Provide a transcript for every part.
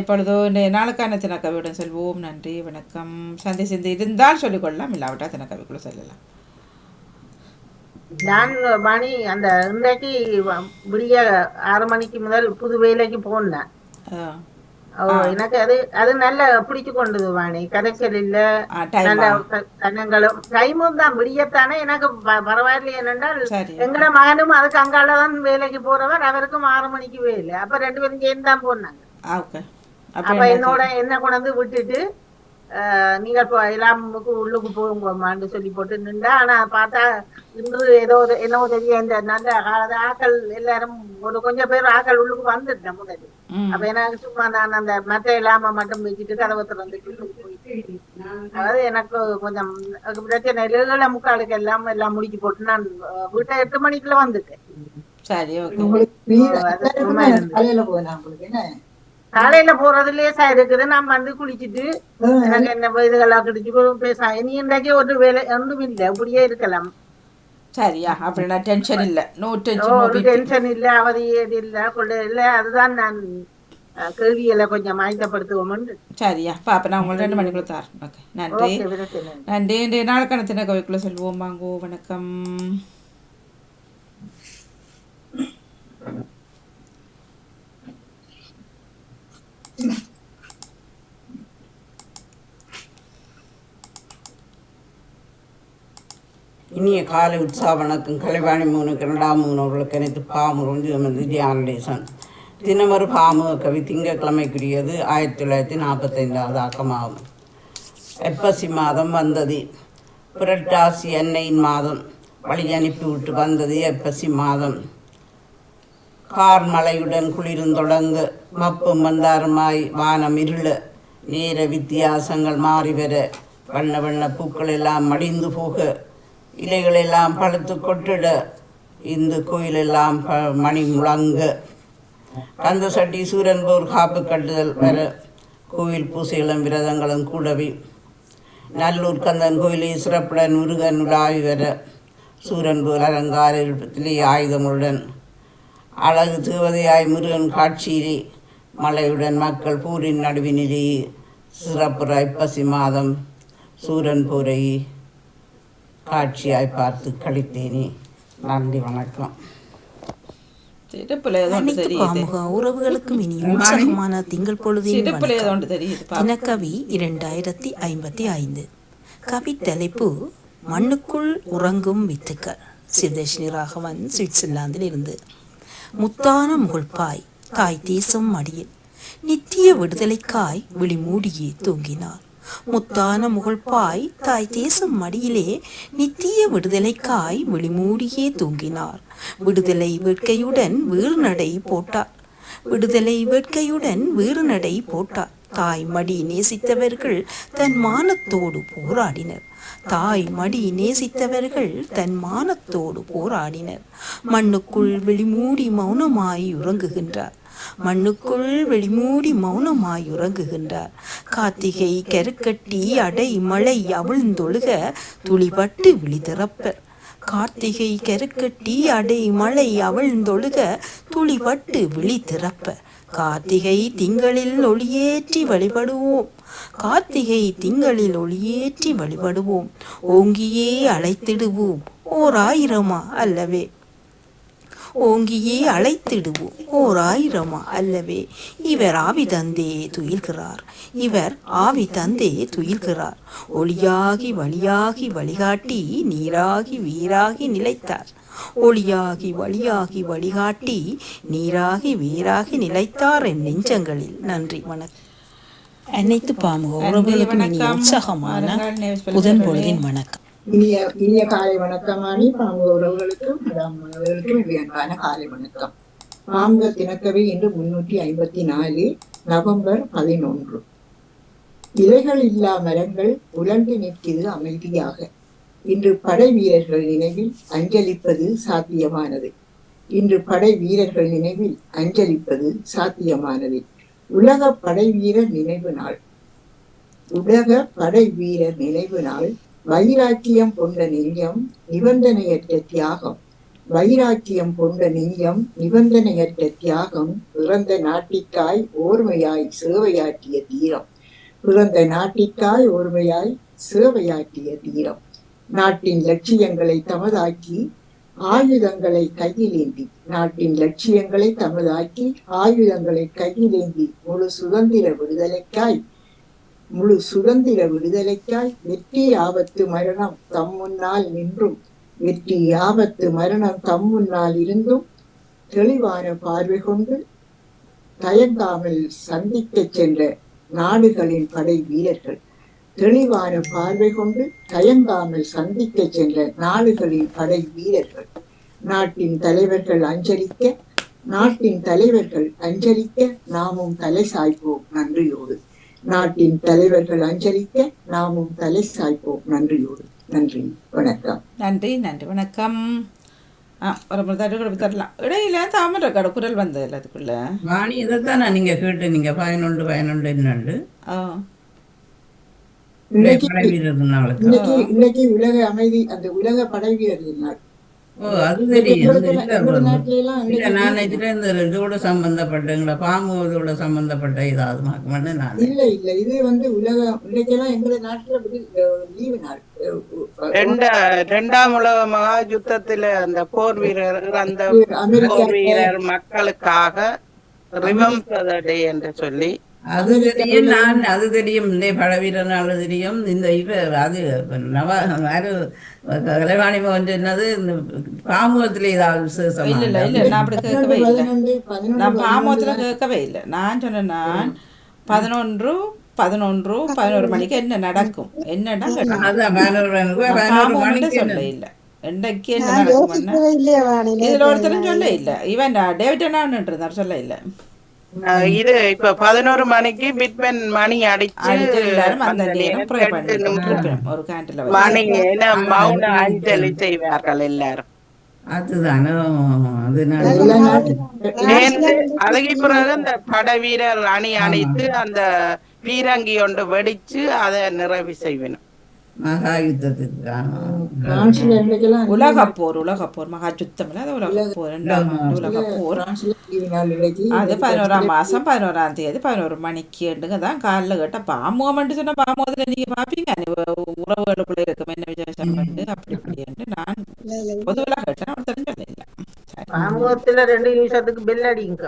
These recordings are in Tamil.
இப்பொழுது இன்றைய நாளுக்கான தினக்கவியுடன் செல்வோம். நன்றி வணக்கம். சந்தி சிந்தி இருந்தால் சொல்லிக்கொள்ளலாம் இல்லாவிட்டால் தினக்கவிக்குள்ள செல்லலாம். நான் மணி அந்த இன்றைக்கு விடிய ஆறு மணிக்கு முதல் புது வேலைக்கு போனேன். எனக்கு அது அது நல்ல பிடிச்சு கொண்டது வாணி. கரைச்சல் இல்ல. நல்ல கன்னங்களும் டைமும் தான் விடியத்தானே எனக்கு பரவாயில்லை என்னென்றால் எங்கட மகனும் அதுக்கு அங்காலதான் வேலைக்கு போறவர் அவருக்கும் ஆறு மணிக்கு வேலை. அப்ப ரெண்டு பேரும் சேர்ந்து தான் போனாங்க. அப்ப என்னோட என்ன கொண்டாந்து விட்டுட்டு நீங்க இப்போ எல்லாமுக்கு உள்ளுக்கு போகுங்கம்மான்னு சொல்லி போட்டு நின்றா ஆனா பார்த்தா இன்று ஏதோ ஒரு என்ன உதவி இந்த நல்ல ஆக்கள் எல்லாரும் ஒரு கொஞ்சம் பேர் ஆக்கள் உள்ளுக்கு வந்துட்டேன் முதல்ல. அப்ப எனக்கு சும்மா நான் அந்த மற்ற இல்லாம மட்டும் வச்சுட்டு கதவை திறந்துட்டு உள்ளுக்கு போயிட்டு அதாவது எனக்கு கொஞ்சம் பிரச்சனை ஏழை முக்காலுக்கு எல்லாம் எல்லாம் முடிச்சு போட்டு நான் வீட்டை எட்டு மணிக்குள்ள வந்துட்டேன். சரி ஓகே. தான். காலையில போறது லேசா இருக்குது. நான் வந்து குளிச்சுட்டு எனக்கு என்ன இதுகளாம் கிடைச்சு பேச இனி இன்றைக்கு ஒரு வேலை ஒன்றும் இல்லை. அப்படியே இருக்கலாம். சரியா. அப்படின்னா டென்ஷன் இல்லை. நோ டென்ஷன் ஒரு இல்ல அவதி ஏது இல்ல கொள்ள இல்ல. அதுதான் நான் கேள்விகளை கொஞ்சம் ஆயத்தப்படுத்துவோம்னு சரியா. பாப்பா நான் உங்களுக்கு ரெண்டு மணிக்குள்ள தரேன். ஓகே. நன்றி. நன்றி. இன்றைய நாளுக்கான தினக்கவிக்குள்ள செல்வோம். வாங்கோ வணக்கம். இனிய காலை உற்சாக வணக்கம். கலைவாணி மூணு கனடா மூணு அவர்களுக்கு அனைத்து பாமுருஞ்சு எமது தியானடேசன் தினமொரு பாமுக கவி திங்கக்கிழமைக்குரியது ஆயிரத்தி தொள்ளாயிரத்தி நாற்பத்தைந்தாவது ஆக்கமாகும். எப்பசி மாதம் வந்தது. புரட்டாசி எண்ணெயின் மாதம். வழி அனுப்பி விட்டு வந்தது எப்பசி மாதம். கார் மழையுடன் குளிருந்தொடங்க மப்பும் மந்தாரமாய் வானம் இருள. நேர வித்தியாசங்கள் மாறி வர வண்ண வண்ண பூக்கள் எல்லாம் மடிந்து போக. இலைகளெல்லாம் பழுத்து கொட்டிட இந்த கோயிலெல்லாம் ப- மணி முழங்க. கந்த சட்டி சூரன்பூர் காப்பு கட்டுதல் வர கோவில் பூசைகளும் விரதங்களும் கூடவே. நல்லூர் கந்தன் கோயிலில் சிறப்புடன் முருகன் உலாவி வர சூரன்பூர் அலங்காரத்திலே ஆயுதமுடன். அழகு தேவதையாய் முருகன் காட்சியிலே மலையுடன் மக்கள் பூரின் நடுவினிலே சிறப்புற ஐப்பசி மாதம் சூரன் பூரை காட்சியாய் பார்த்து கழித்தேனே. நன்றி வணக்கம். உறவுகளுக்கும் இனி உற்சாகமான திங்கள் பாப்பா தினக்கவி இரண்டாயிரத்தி ஐம்பத்தி ஐந்து. கவி தலைப்பு மண்ணுக்குள் உறங்கும் வித்துக்கள். சிவதேஷினி ராகவன் சுவிட்சர்லாந்தில் இருந்து. முத்தான முகழ்பாய் தாய் தேசம் மடியில். நித்திய விடுதலைக்காய் விழி மூடியே தூங்கினார் முத்தான முகழ்பாய் தாய் தேசம் மடியிலே நித்திய விடுதலைக்காய் விழிமூடியே தூங்கினார். விடுதலை வேட்கையுடன் வீறு நடை போட்டார். விடுதலை வேட்கையுடன் வீறு நடை போட்டார். தாய் மடி நேசித்தவர்கள் தன் மானத்தோடு போராடினர். தாய் மடி நேசித்தவர்கள் தன் மானத்தோடு போராடினர். மண்ணுக்குள் விழிமூடி மௌனமாய் உறங்குகின்றார். மண்ணுக்குள் வெளிமூடி மௌனமாய் உறங்குகின்றார் கார்த்திகை கருக்கட்டி அடை மழை அவிழ்ந்தொழுக துளிபட்டு விழிதிறப்பர். கார்த்திகை கருக்கட்டி அடை மழை அவிழ்ந்தொழுக துளிபட்டு விழி திறப்ப கார்த்திகை திங்களில் ஒளியேற்றி வழிபடுவோம். கார்த்திகை திங்களில் ஒளியேற்றி வழிபடுவோம். ஓங்கியே அழைத்திடுவோம். ஓர் ஆயிரமா அல்லவே? ஓங்கியே அழைத்திடுவோம். ஓர் ஆயிரமா அல்லவே இவர் ஆவி தந்தே துயில்கிறார். இவர் ஆவி தந்தே துயில்கிறார். ஒளியாகி வழியாகி வழிகாட்டி நீராகி வீராகி நிலைத்தார். ஒளியாகி வழியாகி வழிகாட்டி நீராகி வீராகி நிலைத்தார் என் நெஞ்சங்களில். நன்றி வணக்கம். அனைத்து பாமுக உறவுகளுக்கும் இனி. உற்சாகமான புதன். பொழுதின் வணக்கம். இனிய இனிய காலை வணக்கமானி பாம்பு உறவுகளுக்கும் மேடம் உறவுகளுக்கும் அன்பான காலை வணக்கம். பாம்பு தினக்கவி இன்று முன்னூற்றி ஐம்பத்தி நாலு நவம்பர் பதினொன்று. இலைகள் இல்லா மரங்கள் உலர்ந்து நிற்கிறது அமைதியாக. இன்று படை வீரர்கள் நினைவில் அஞ்சலிப்பது சாத்தியமானது. இன்று படை வீரர்கள் நினைவில் அஞ்சலிப்பது சாத்தியமானது. உலக படை வீரர் நினைவு நாள். உலக படை வீரர் நினைவு நாள் வைராக்கியம் கொண்ட நெய்யம் நிபந்தனையற்ற தியாகம். வைராக்கியம் கொண்ட நெய்யம் நிபந்தனையற்ற தியாகம். பிறந்த நாட்டிற்காய் ஓர்மையாய் சேவையாற்றிய தீரம். பிறந்த நாட்டிற்காய் ஓர்மையாய் சேவையாற்றிய தீரம். நாட்டின் லட்சியங்களை தமதாக்கி ஆயுதங்களை கையிலேந்தி. நாட்டின் லட்சியங்களை தமதாக்கி ஆயுதங்களை கையிலேந்தி முழு சுதந்திர விடுதலைக்காய் முழு சுதந்திர விடுதலைக்காய் வெற்றி ஆபத்து மரணம் தம் முன்னால் நின்றும். வெற்றி ஆபத்து மரணம் தம் முன்னால் இருந்தும் தெளிவான பார்வை கொண்டு தயங்காமல் சந்திக்கச் சென்ற நாடுகளின் படை வீரர்கள். தெளிவான பார்வை கொண்டு தயங்காமல் சந்திக்கச் சென்ற நாடுகளின் படை வீரர்கள். நாட்டின் தலைவர்கள் அஞ்சலிக்க நாட்டின் தலைவர்கள் அஞ்சலிக்க நாமும் தலை சாய்ப்போம். நன்றியோடு. நாட்டின் தலைவர்கள் அஞ்சலிக்க நாமும் தலை சாய்ப்போம். நன்றியோடு. நன்றி. வணக்கம். நன்றி நன்றி. வணக்கம். ஒரு கொடுத்து தரலாம். இடையில தாமரை கடை குரல் வந்ததில்ல அதுக்குள்ள. வாணி இதைத்தானே நீங்க கேட்டு நீங்க பதினொன்று பதினொன்று என்னண்டு ஆ. இன்னைக்கு உலக அமைதி அந்த உலக படை வீரர்கள் நாள். ஓ அது தெரியும் நான் நினைச்சிட்டேன் இந்த இதோட சம்பந்தப்பட்டங்களா பாம்பு இதோட சம்பந்தப்பட்ட இதாவது மாக்கமாட்டே நான். இல்ல இல்ல இது வந்து உலக இன்னைக்கெல்லாம் எங்களோட நாட்டுல லீவு நாள். ரெண்டாம் உலக மகா யுத்தத்துல அந்த போர் வீரர் அந்த அமெரிக்கா போர் வீரர் மக்களுக்காக ரிமெம்பர் டே என்று சொல்லி அது தெரியும் நான் அது தெரியும். இந்த பழவீரனால தெரியும். இந்த இவ அது நவ யாரு கலைவாணி மோகன் சொன்னது இந்த பாமுகத்துல ஏதாவது விசேஷமா? இல்ல இல்ல இல்ல நான் அப்படி கேட்கவே இல்லை. நான் பாமோத்துல கேட்கவே இல்லை. நான் சொன்னேன் நான் பதினொன்று பதினொன்று பதினோரு மணிக்கு என்ன நடக்கும்? என்னடா சொல்ல இல்லை. என்னைக்கு என்ன நடக்கும்னா? இதுல ஒருத்தரும் சொல்ல இல்ல. இவன் டேவிட் என்ன இருந்தார் சொல்ல இல்ல. இது இப்ப பதினோரு மணிக்கு பிட்மேன் மணி அடிச்சு மணி மௌன அஞ்சலி செய்வார்கள் எல்லாரும். அதுதானே. அதுக்கு பிறகு அந்த படை வீரர் அணி அணித்து அந்த பீரங்கி ஒன்று வெடிச்சு அதை நிறைவு செய்வேணும் மகா யுத்தத்துக்கு மகா சுத்தம் அது ரெண்டாம் ஆண்டு பதினோராம் மாசம் பதினோராம் தேதி பதினோரு மணிக்குண்டுங்க தான் காலில் கேட்ட பாமோமெண்ட் சொன்ன பாமோதில் நீங்க பாப்பீங்க. உறவுகளுக்குள்ள இருக்கும். என்ன விசேஷம் பண்ணு அப்படி இப்படின்ட்டு நான் பொதுவெல்லாம் கேட்டேன். சரி. பாமுகத்துல ரெண்டு நிமிஷத்துக்கு பெல் அடிங்க.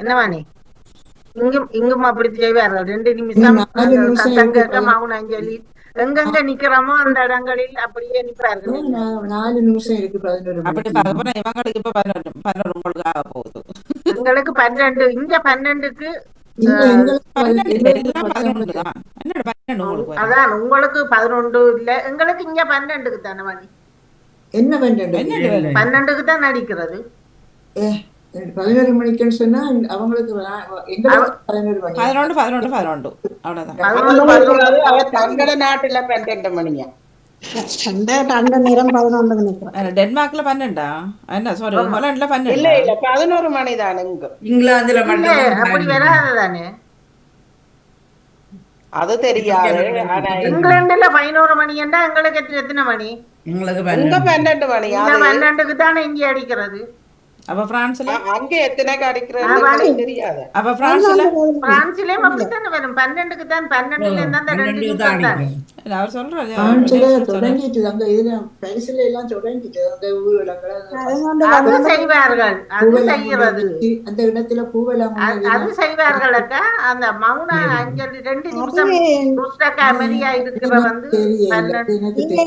என்னவா நீ இங்கும் இங்கும் அப்படி செய்வார்கள். ரெண்டு நிமிஷம் இருக்கு. மௌன அஞ்சலி எங்கெங்க நிக்கிறோமோ அந்த இடங்களில் அப்படியே நிற்பார்கள். நா- நாலு நிமிஷம் இருக்கு இவங்களுக்கு இப்ப பதினொன்று பதினொரு உங்களுக்கு ஆக போகுது. எங்களுக்கு பன்னெண்டு இங்க பன்னெண்டுக்கு. அதான் உங்களுக்கு பதினொன்று இல்ல. எங்களுக்கு இங்க பன்னெண்டுக்கு தானே மணி? என்ன பன்னெண்டு. பன்னெண்டுக்கு தான் நடிக்கிறது. ஏ, பதினோரு மணிக்குன்னு சொன்னா அவங்களுக்கு எங்களுக்கு பதினொன்று பதினொன்று பதினொன்று. அவ்வளவுதான். தங்கட நாட்டுல பன்னெண்டு மணியா? டென்மார்க்ல பன்னெண்டா? என்ன சாரி ஹோலாண்ட்ல இல்ல பன்னெண்டு? இல்ல பதினோரு மணி தான் இங்க. இங்கிலாந்துல இல்ல, அப்படி வராது தானே அது தெரியாது இங்கிலாந்துல பதினோரு மணி என்றா எங்களுக்கு எத்தனை மணி? எங்களுக்கு இங்க பன்னெண்டு. மணி பன்னெண்டுக்கு தானே இங்க அடிக்கிறது? அப்ப பிரான்ஸ்ல அங்க எத்தனை கிடைக்கிறது தெரியாது. அப்ப பிரான்ஸ்ல பிரான்சிலேயும் அப்படித்தானே வரும். பன்னெண்டுக்கு தான் பன்னெண்டுல இருந்தா அந்த ரெண்டு தான் அவர் சொல்றாரு. தொடங்கிட்டு அங்க இதுல பரிசுல எல்லாம் தொடங்கிட்டு அந்த ஊர்வலங்கள் செய்வார்கள். அது செய்கிறது. அந்த இடத்துல பூவெல்லாம் அது- அது செய்வார்கள். அக்கா அந்த மௌன அஞ்சலி ரெண்டு நிமிஷம் புஸ்தக அமைதியா இருக்கிற வந்து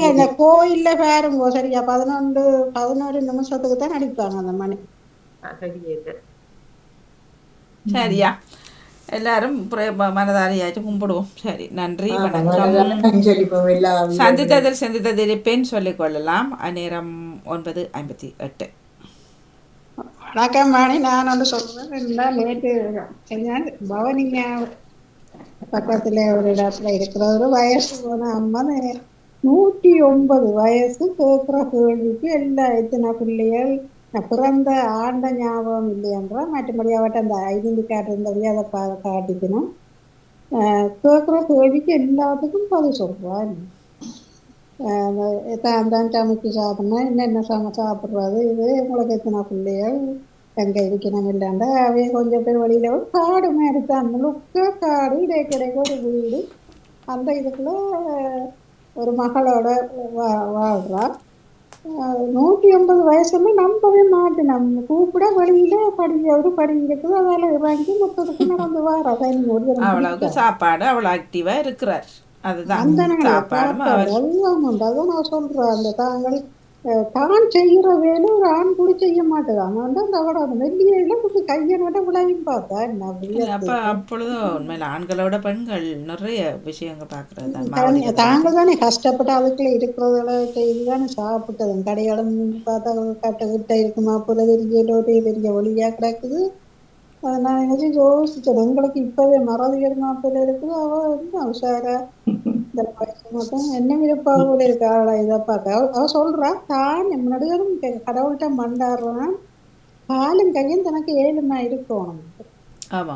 இல்ல கோயில்ல பாருங்க சரியா? பதினொன்று பதினோரு நிமிஷத்துக்கு தான் அடிப்பாங்க அந்த மணி. சரியா. சரியா. எல்லாரும் புர- ம- மனதாரியாச்சும் கும்பிடுவோம் சரி நன்றி வணக்கம் சந்தித்ததில் சந்தித்ததில் பெண் சொல்லிக் கொள்ளலாம் அந்நேரம் ஒன்பது ஐம்பத்தி எட்டு வணக்கம் மணி நான் ஒன்று சொல்றேன் நேற்று என்ன பவனிங்க பக்கத்துல ஒரு இடத்துல இருக்கிற ஒரு வயசு போன அம்மா நூற்றி ஒன்பது வயசு கேட்குற கேள்விக்கு எல்லா எத்தனை பிள்ளைகள் பிறந்த ஆண்ட ஞாபகம் இல்லையன்றா மற்றபடி அவட்ட அந்த ஐடென்டி கார்டு இருந்தபடி அதை பா காட்டிக்கணும். கேட்குற கேள்விக்கு எல்லாத்துக்கும் பதில் சொல்லுவாள் தான் தான் சமைச்சு சாப்பிட்ணும். என்னென்ன சம சாப்பிட்றது? இது உங்களுக்கு எத்தனை பிள்ளைகள். எங்கே இருக்கணும் இல்லைண்டா அவைய கொஞ்சம் பேர் வழியில் ஒரு காடு மாதிரி தான். முழுக்க காடு இடைக்கிடைக்கு ஒரு வீடு. அந்த இதுக்குள்ள ஒரு மகளோட வா வாழ்கிறான் நூற்றி ஐம்பது வயசுல நம்பவே மாட்டேன். நம்ம கூப்பிட வழியில படி ஒரு படி இருக்குது அதால இறங்கி மொத்தத்துக்கு நடந்து வாரா அவ்வளவுக்கு சாப்பாடு அவ்வளோ ஆக்டிவா இருக்கிறார். அதுதான். அந்த உண்டு. அதான் நான் சொல்றேன். அந்த தாங்கள் தான் செய்யற வேலை ஒரு ஆண் கூட செய்ய மாட்டேதான் வந்து அந்த அந்த மெல்லியில கொஞ்சம் கையை நட விளையும் பார்த்தா என்ன அப்ப. அப்பொழுது உண்மையில ஆண்களோட பெண்கள் நிறைய விஷயங்கள் பார்க்கறது தான். தானே- கஷ்டப்பட்டு அதுக்குள்ள இருக்கிறதுல செய்து தானே சாப்பிட்டது. கடையாளம் பார்த்தா கட்ட கிட்ட இருக்குமா போல தெரியல பெரிய ஒளியா கிடக்குது. நான் நினைச்சு யோசிச்சேன். எங்களுக்கு இப்பவே மறதிகள் மாப்பிள்ள இருக்குது. அவ என்ன உஷாரா? என்ன விருப்பா கூட இதை பார்க்க அவ சொல்றா தான் முன்னாடியும் கடவுள்கிட்ட மண்டாடுறான் காலும் கையும் தனக்கு ஏழுமா இருக்கணும். ஆமா